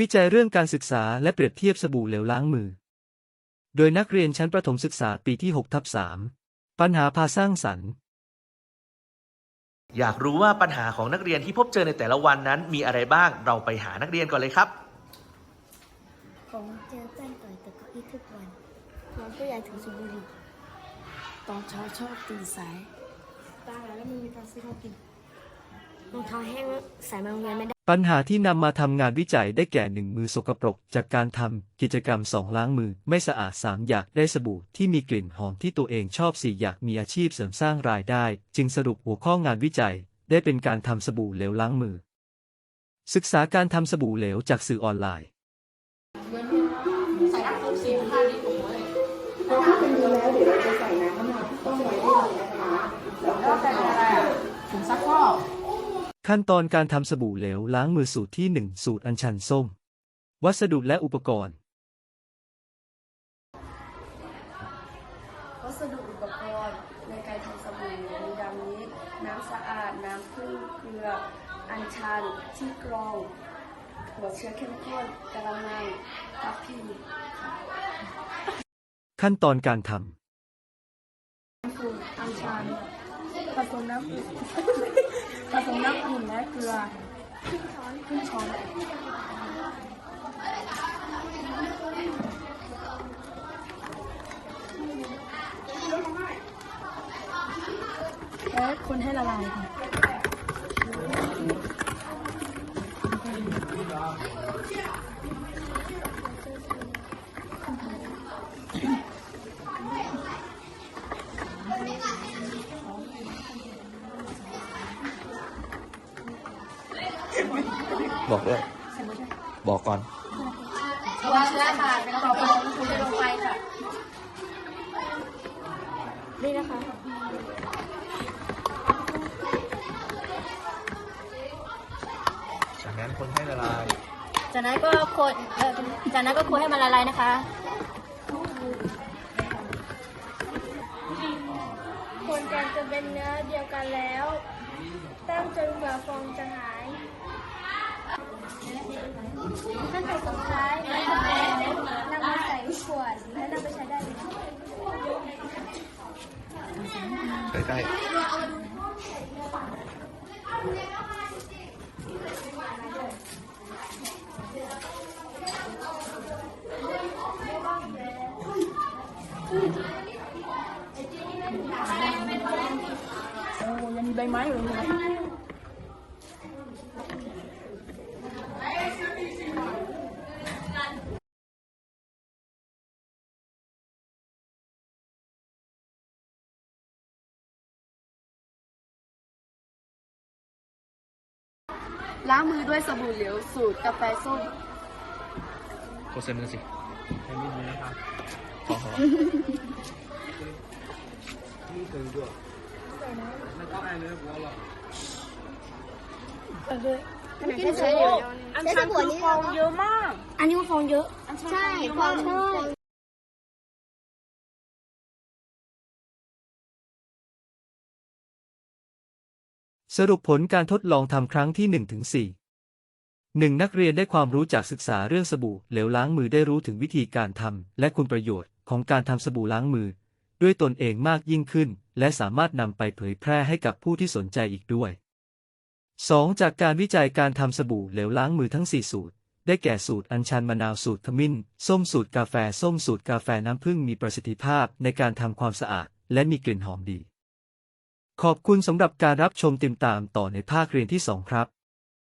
วิจัยเรื่องการศึกษาและเปรียบเทียบสบู่เหลวล้างมือ โดยนักเรียนชั้นประถมศึกษาปีที่6ทับ3ปัญหาพาสร้างสรรค์ อยากรู้ว่าปัญหาของนักเรียนที่พบเจอในแต่ละวันนั้น มีอะไรบ้าง เราไปหานักเรียนก่อนเลยครับ ผมเจอเพื่อนต่อยตะเก้าอี้ทุกวันน้องผู้ใหญ่ถือสูบบุหรี่ตอนเช้าชอบตื่นสายตาแล้วมันมีการซื้อของกินรองเท้าแห้งใส่มาโรงเรียนไม่ได้ ปัญหาที่นำมาทำงานวิจัยได้แก่หนึ่งมือสกปรก จากการทำกิจกรรมสองล้างมือไม่สะอาดสามอยากได้สบู่ที่มีกลิ่นหอมที่ตัวเองชอบสี่อยากมีอาชีพเสริมสร้างรายได้ จึงสรุปหัวข้องานวิจัย ได้เป็นการทำสบู่เหลวล้างมือ ศึกษาการทำสบู่เหลวจากสื่อออนไลน์ถ้าเป็นดีแล้วเดี๋ยวเราจะใส่น้ำมะนาวที่ต้มไว้ได้เลยนะคะแล้วก็จะถุงซักฟอก ขั้นตอนการทำสบู่เหลวล้างมือสูตรที่ 1 สูตรอัญชันส้ม วัสดุและอุปกรณ์ วัสดุอุปกรณ์ในการทำสบู่มีดังนี้ น้ำสะอาด น้ำผึ้งเกลือ อัญชัน ที่กรองหัวเชื้อเข้มข้นกระมังทับพีค่ะขั้นตอนการทฝุ่นอัญชันผสมน้ำอุ่น ผสมน้ำอุ่นและเกลือครึ่งช้อนครึ่งช้อนแล้วคนให้ละลายค่ะ บอกด้วย บอกก่อนวางแล้วค่ะเป็นต่อไปคุณจะลงไปค่ะ นี่นะคะ จากนั้นคนให้ละลาย จากนั้นก็คนเอ่อจากนั้นก็คนให้มันละลายนะคะคนกันจะเป็นเนื้อเดียวกันแล้ว ตั้งจนกว่าฟองจะหาย ขั้นตอนสุดท้ายนำมาใส่ขวดและนำไปใช้ได้เลยใกล้โอ้ยังมีใบไม้อยู่เลย ล้างมือด้วยสบู่เหลวสูตรกาแฟส้มๆโคเซมือสิให้นิดนึงนะครับขอขอกินใช้เยอะอันชันคือฟองเยอะมาก อันนี้ฟองเยอะ ใช่ฟองใช่ำ สรุปผลการทดลองทำครั้งที่1ถึง4 1. นักเรียนได้ความรู้จากศึกษาเรื่องสบู่เหลวล้างมือได้รู้ถึงวิธีการทำและคุณประโยชน์ของการทำสบู่ล้างมือ ด้วยตนเองมากยิ่งขึ้น และสามารถนำไปเผยแพร่ให้กับผู้ที่สนใจอีกด้วย 2. จากการวิจัยการทำสบู่เหลวล้างมือทั้ง 4 สูตร ได้แก่สูตรอัญชันมะนาวสูตรขมิ้น ส้มสูตรกาแฟ ส้มสูตรกาแฟน้ำผึ้งมีประสิทธิภาพในการทำความสะอาด และมีกลิ่นหอมดี ขอบคุณสำหรับการรับชมติดตามต่อในภาคเรียนที่ 2 ครับ